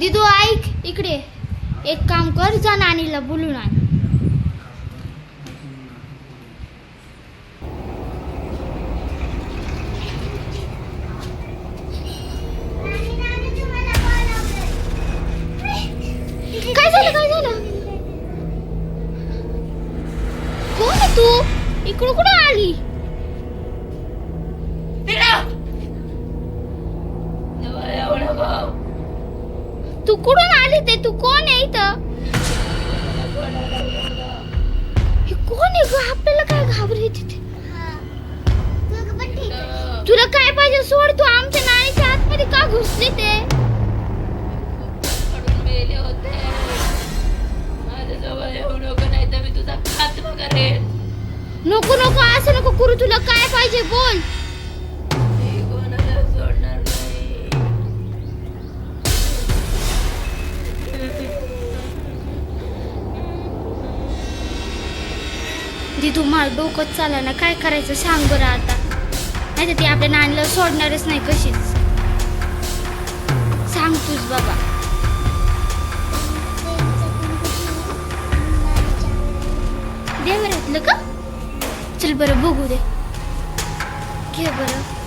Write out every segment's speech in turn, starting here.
दिदू ऐक इकडे. एक काम कर जा नानीला बोलून आण. काय झालं काय झालं? कोण आहे तू? इकडं कुठं आली तू कुठून आली ते? तू कोण आहे इथं? हे कोण आहे ग? आपल्याला काय घाबरली तिथे? तुला काय पाहिजे सोड? तू आमच्या नाणीच्या आतमध्ये का घुसली ते? नको नको असं नको करू. तुला काय पाहिजे बोल. ती तुम्हाला डोकंच चाला ना काय करायचं सांग बरं आता. नाही तर ती आपल्या नानीला सोडणारच नाही कशीच. सांग तूच बाबा. दे बरं का? चल बरं बघू दे. घे बरं.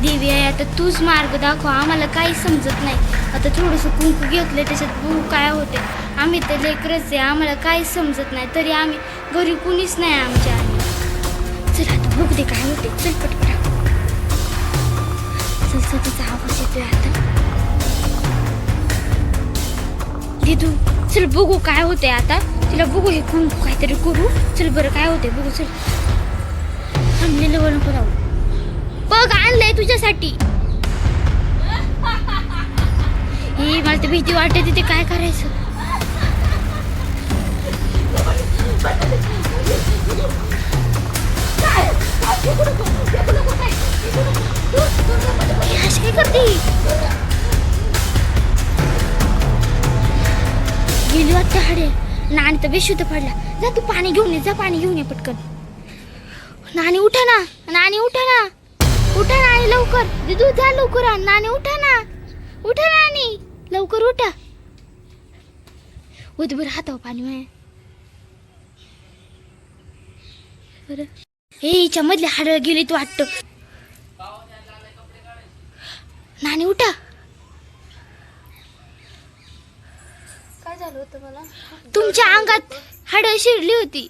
देवी आहे आता तूच मार्ग दाखव. आम्हाला काही समजत नाही. आता थोडंसं कुंकू घेतलं त्याच्यात बघू काय होते आम्ही तर लेकरच आहे आम्हाला काही समजत नाही. तरी आम्ही घरी कुणीच नाही आमच्या आणि चल आता बघू दे काय होते चल पटपट चल चल आवाज येतोय आता. दिदू चल बघू काय होते आता. तिला बघू हे कुंकू काहीतरी करू. चल बरं काय होते बघू चल. थांबलेलं नको जाऊ बघ आणलंय तुझ्यासाठी. ही मला तर भीती वाटते तिथे काय करायचं. गेली वाटतं हाडे. नाणी तर बेशुद्ध पडला जा तू पाणी घेऊन ये जा पाणी घेऊन ये पटकन. नाणी उठा ना. नाणी उठा ना. उठा नाणी लवकर. दिदू जा लवकर आण. नाणी उठा ना. उठा नाणी लवकर उठा. उद बरं हातावर पाणी माय बरं. हे हिच्या मधले हाड गेली तू वाटतं नाणी उठा. काय झालं होतं मला? तुमच्या अंगात हाड शिरली होती.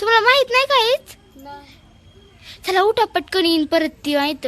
तुम्हाला माहीत नाही काहीच नाही चला उठा पटकन येईन परत ती माहीत